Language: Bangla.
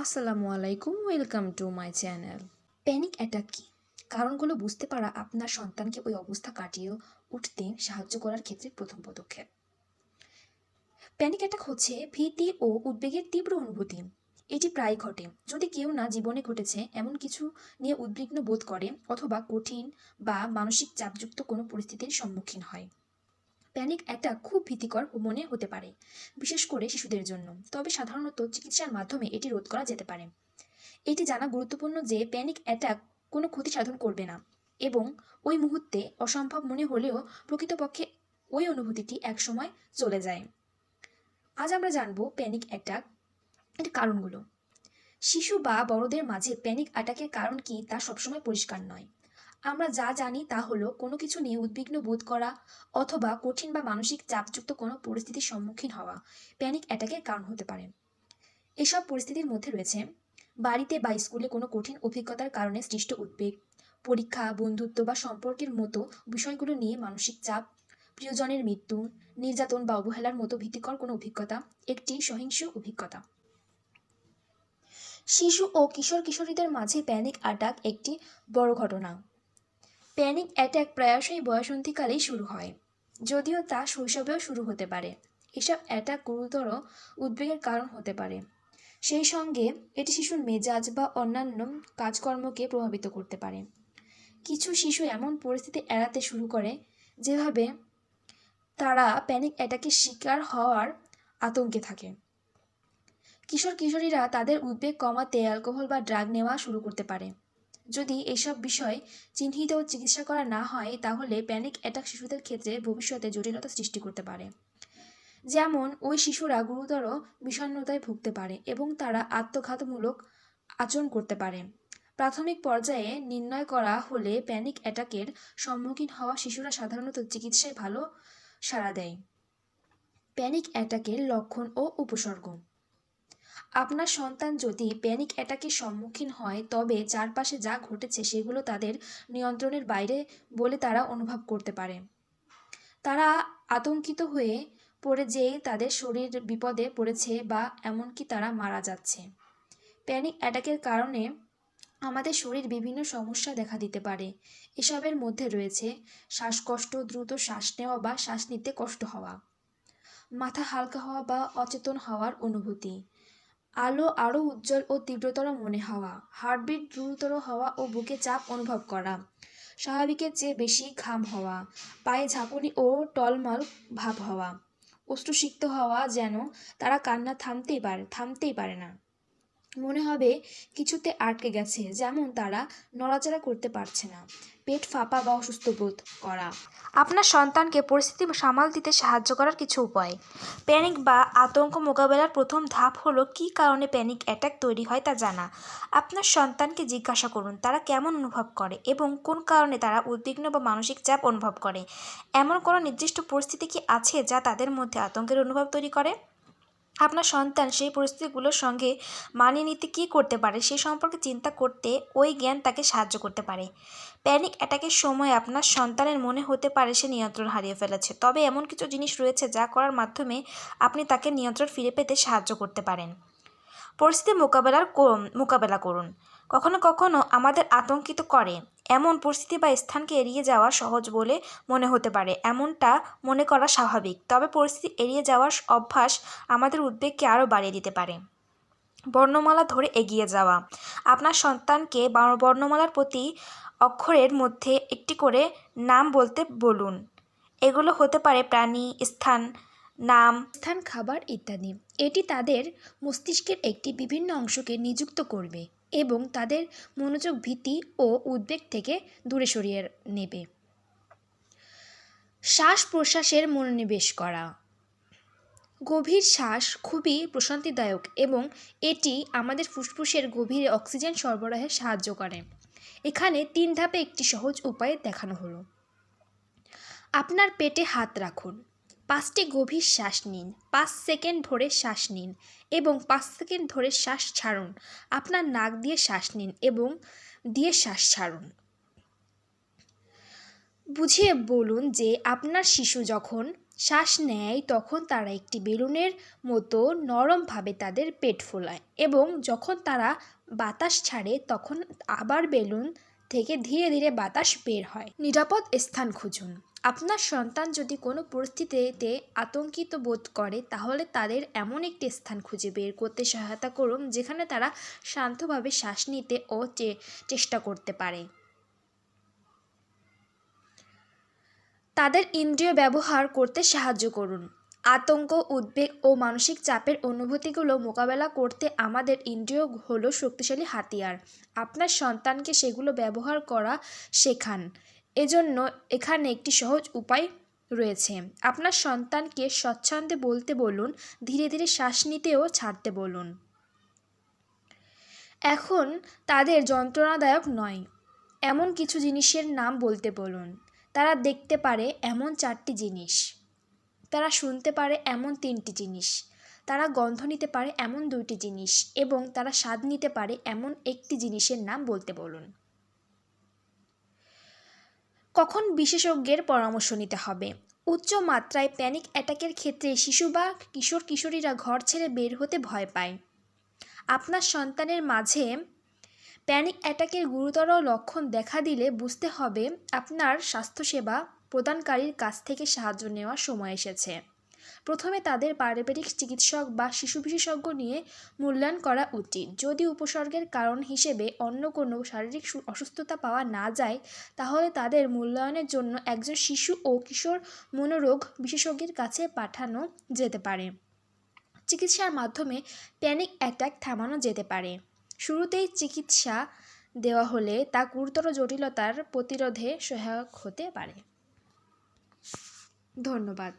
আসসালামু আলাইকুম welcome to my channel. Panic attack কি? কারণগুলো বুঝতে পারা আপনার সন্তানকে ওই অবস্থা কাটিয়ে উঠতে সাহায্য করার ক্ষেত্রে প্রথম পদক্ষেপ। প্যানিক অ্যাটাক হচ্ছে ভীতি ও উদ্বেগের তীব্র অনুভূতি। এটি প্রায় ঘটে। যদি কেউ না জীবনে ঘটেছে, এমন কিছু নিয়ে উদ্বিগ্ন বোধ করে অথবা কঠিন বা মানসিক চাপযুক্ত কোনো পরিস্থিতির সম্মুখীন হয়। প্যানিক অ্যাটাক খুব ভীতিকর মনে হতে পারে, বিশেষ করে শিশুদের জন্য। তবে সাধারণত চিকিৎসার মাধ্যমে এটি রোধ করা যেতে পারে। এটি জানা গুরুত্বপূর্ণ যে প্যানিক অ্যাটাক কোনো ক্ষতি সাধন করবে না এবং ওই মুহূর্তে অসম্ভব মনে হলেও প্রকৃতপক্ষে ওই অনুভূতিটি একসময় চলে যায়। আজ আমরা জানব প্যানিক অ্যাটাক এর কারণগুলো। শিশু বা বড়দের মাঝে প্যানিক অ্যাটাকের কারণ কি তা সবসময় পরিষ্কার নয়। আমরা যা জানি তা হলো, কোনো কিছু নিয়ে উদ্বিগ্ন বোধ করা অথবা কঠিন বা মানসিক চাপযুক্ত কোনো পরিস্থিতির সম্মুখীন হওয়া প্যানিক অ্যাটাকের কারণ হতে পারে। এসব পরিস্থিতির মধ্যে রয়েছে, বাড়িতে বা স্কুলে কোনো কঠিন অভিজ্ঞতার কারণে সৃষ্ট উদ্বেগ, পরীক্ষা, বন্ধুত্ব বা সম্পর্কের মতো বিষয়গুলো নিয়ে মানসিক চাপ, প্রিয়জনের মৃত্যু, নির্যাতন বা অবহেলার মতো ভীতিকর কোনো অভিজ্ঞতা, একটি সহিংস অভিজ্ঞতা। শিশু ও কিশোর কিশোরীদের মাঝে প্যানিক অ্যাটাক একটি বড় ঘটনা। প্যানিক অ্যাটাক প্রায়শই বয়সন্ধিকালেই শুরু হয়, যদিও তা শৈশবেও শুরু হতে পারে। এসব অ্যাটাক গুরুতর উদ্বেগের কারণ হতে পারে। সেই সঙ্গে এটি শিশুর মেজাজ বা অন্যান্য কাজকর্মকে প্রভাবিত করতে পারে। কিছু শিশু এমন পরিস্থিতি এড়াতে শুরু করে, যেভাবে তারা প্যানিক অ্যাটাকের শিকার হওয়ার আতঙ্কে থাকে। কিশোর কিশোরীরা তাদের উদ্বেগ কমাতে অ্যালকোহল বা ড্রাগ নেওয়া শুরু করতে পারে। যদি এসব বিষয় চিহ্নিত ও চিকিৎসা করা না হয়, তাহলে প্যানিক অ্যাটাক শিশুদের ক্ষেত্রে ভবিষ্যতে জটিলতা সৃষ্টি করতে পারে। যেমন, ওই শিশুরা গুরুতর বিষণ্ণতায় ভুগতে পারে এবং তারা আত্মঘাতমূলক আচরণ করতে পারে। প্রাথমিক পর্যায়ে নির্ণয় করা হলে প্যানিক অ্যাটাকের সম্মুখীন হওয়া শিশুরা সাধারণত চিকিৎসায় ভালো সাড়া দেয়। প্যানিক অ্যাটাকের লক্ষণ ও উপসর্গ আপনার সন্তান যদি প্যানিক অ্যাটাকের সম্মুখীন হয়, তবে চারপাশে যা ঘটেছে সেগুলো তাদের নিয়ন্ত্রণের বাইরে বলে তারা অনুভব করতে পারে। তারা আতঙ্কিত হয়ে পড়ে যে তাদের শরীর বিপদে পড়েছে বা এমনকি তারা মারা যাচ্ছে। প্যানিক অ্যাটাকের কারণে আমাদের শরীর বিভিন্ন সমস্যা দেখা দিতে পারে। এসবের মধ্যে রয়েছে শ্বাসকষ্ট, দ্রুত শ্বাস নেওয়া বা শ্বাস নিতে কষ্ট হওয়া, মাথা হালকা হওয়া বা অচেতন হওয়ার অনুভূতি আলো আরও উজ্জ্বল ও তীব্রতর মনে হওয়া হার্টবিট দ্রুততর হওয়া ও বুকে চাপ অনুভব করা, স্বাভাবিকের চেয়ে বেশি ঘাম হওয়া, পায়ে ঝাঁকুনি ও টলমল ভাব হওয়া, অশ্রুসিক্ত হওয়া যেন তারা কান্না থামতেই পারে থামতেই পারে না। মনে হবে কিছুতে আটকে গেছে, যেমন তারা নড়াচড়া করতে পারছে না। পেট ফাঁপা বা অসুস্থ বোধ করা। আপনার সন্তানকে পরিস্থিতি সামাল দিতে সাহায্য করার কিছু উপায়। প্যানিক বা আতঙ্ক মোকাবেলার প্রথম ধাপ হলো কী কারণে প্যানিক অ্যাটাক তৈরি হয় তা জানা। আপনার সন্তানকে জিজ্ঞাসা করুন, তারা কেমন অনুভব করে এবং কোন কারণে তারা উদ্বিগ্ন বা মানসিক চাপ অনুভব করে। এমন কোনো নির্দিষ্ট পরিস্থিতি কি আছে যা তাদের মধ্যে আতঙ্কের অনুভব তৈরি করে? আপনার সন্তান সেই পরিস্থিতিগুলোর সঙ্গে মানিয়ে নিতে কী করতে পারে সে সম্পর্কে চিন্তা করতে ওই জ্ঞান তাকে সাহায্য করতে পারে। প্যানিক অ্যাটাকের সময় আপনার সন্তানের মনে হতে পারে সে নিয়ন্ত্রণ হারিয়ে ফেলেছে। তবে এমন কিছু জিনিস রয়েছে যা করার মাধ্যমে আপনি তাকে নিয়ন্ত্রণ ফিরে পেতে সাহায্য করতে পারেন। পরিস্থিতি মোকাবেলার মোকাবেলা করুন। কখনো কখনো আমাদের আতঙ্কিত করে। এমন পরিস্থিতি বা স্থানকে এড়িয়ে যাওয়া সহজ বলে মনে হতে পারে। এমনটা মনে করা স্বাভাবিক। তবে পরিস্থিতি এড়িয়ে যাওয়ার অভ্যাস আমাদের উদ্বেগকে আরও বাড়িয়ে দিতে পারে। বর্ণমালা ধরে এগিয়ে যাওয়া। আপনার সন্তানকে বর্ণমালার প্রতি অক্ষরের মধ্যে একটি করে নাম বলতে বলুন। এগুলো হতে পারে প্রাণী, স্থান, নাম, স্থান, খাবার ইত্যাদি। এটি তাদের মস্তিষ্কের একটি বিভিন্ন অংশকে নিযুক্ত করবে। এবং তাদের মনোযোগ, ভীতি ও উদ্বেগ থেকে দূরে সরিয়ে নেবে। শ্বাস প্রশ্বাসের মনোনিবেশ করা। গভীর শ্বাস খুবই প্রশান্তিদায়ক এবং এটি আমাদের ফুসফুসের গভীরে অক্সিজেন সরবরাহে সাহায্য করে। এখানে তিন ধাপে একটি সহজ উপায় দেখানো হলো। আপনার পেটে হাত রাখুন। পাঁচটি গভীর শ্বাস নিন, পাঁচ সেকেন্ড ধরে শ্বাস নিন এবং পাঁচ সেকেন্ড ধরে শ্বাস ছাড়ুন। আপনার নাক দিয়ে শ্বাস নিন এবং দিয়ে শ্বাস ছাড়ুন। বুঝিয়ে বলুন যে আপনার শিশু যখন শ্বাস নেয়, তখন তারা একটি বেলুনের মতো নরমভাবে তাদের পেট ফোলায় এবং যখন তারা বাতাস ছাড়ে, তখন আবার বেলুন থেকে ধীরে ধীরে বাতাস বের হয়। নিরাপদ স্থান খুঁজুন। আপনার সন্তান যদি কোনো পরিস্থিতিতে আতঙ্কিত বোধ করে, তাহলে তাদের এমন একটি স্থান খুঁজে বের করতে সহায়তা করুন, যেখানে তারা শান্তভাবে শ্বাস নিতে ও চেষ্টা করতে পারে। তাদের ইন্দ্রিয় ব্যবহার করতে সাহায্য করুন। আতঙ্ক, উদ্বেগ ও মানসিক চাপের অনুভূতিগুলো মোকাবেলা করতে আমাদের ইন্দ্রিয় হলো শক্তিশালী হাতিয়ার। আপনার সন্তানকে সেগুলো ব্যবহার করা শেখান। এজন্য এখানে একটি সহজ উপায় রয়েছে। আপনার সন্তানকে স্বচ্ছন্দে বলতে বলুন, ধীরে ধীরে শ্বাস নিতেও ছাড়তে বলুন। এখন তাদের যন্ত্রণাদায়ক নয়, এমন কিছু জিনিসের নাম বলতে বলুন। তারা দেখতে পারে এমন চারটি জিনিস। তারা শুনতে পারে এমন তিনটি জিনিস। তারা গন্ধ নিতে পারে এমন দুইটি জিনিস এবং তারা স্বাদ নিতে পারে এমন একটি জিনিসের নাম বলতে বলুন। কখন বিশেষজ্ঞের পরামর্শ নিতে হবে? উচ্চ মাত্রায় প্যানিক অ্যাটাকের ক্ষেত্রে শিশু বা কিশোর কিশোরীরা ঘর ছেড়ে বের হতে ভয় পায়। আপনার সন্তানের মাঝে প্যানিক অ্যাটাকের গুরুতর লক্ষণ দেখা দিলে বুঝতে হবে আপনার স্বাস্থ্যসেবা প্রদানকারীর কাছ থেকে সাহায্য নেওয়ার সময় এসেছে। প্রথমে তাদের পারিবারিক চিকিৎসক বা শিশু বিশেষজ্ঞ নিয়ে মূল্যায়ন করা উচিত। যদি উপসর্গের কারণ হিসেবে অন্য কোনো শারীরিক অসুস্থতা পাওয়া না যায়, তাহলে তাদের মূল্যায়নের জন্য একজন শিশু ও কিশোর মনোরোগ বিশেষজ্ঞের কাছে পাঠানো যেতে পারে। চিকিৎসার মাধ্যমে প্যানিক অ্যাটাক থামানো যেতে পারে। শুরুতেই চিকিৎসা দেওয়া হলে তা গুরুতর জটিলতার প্রতিরোধে সহায়ক হতে পারে। ধন্যবাদ।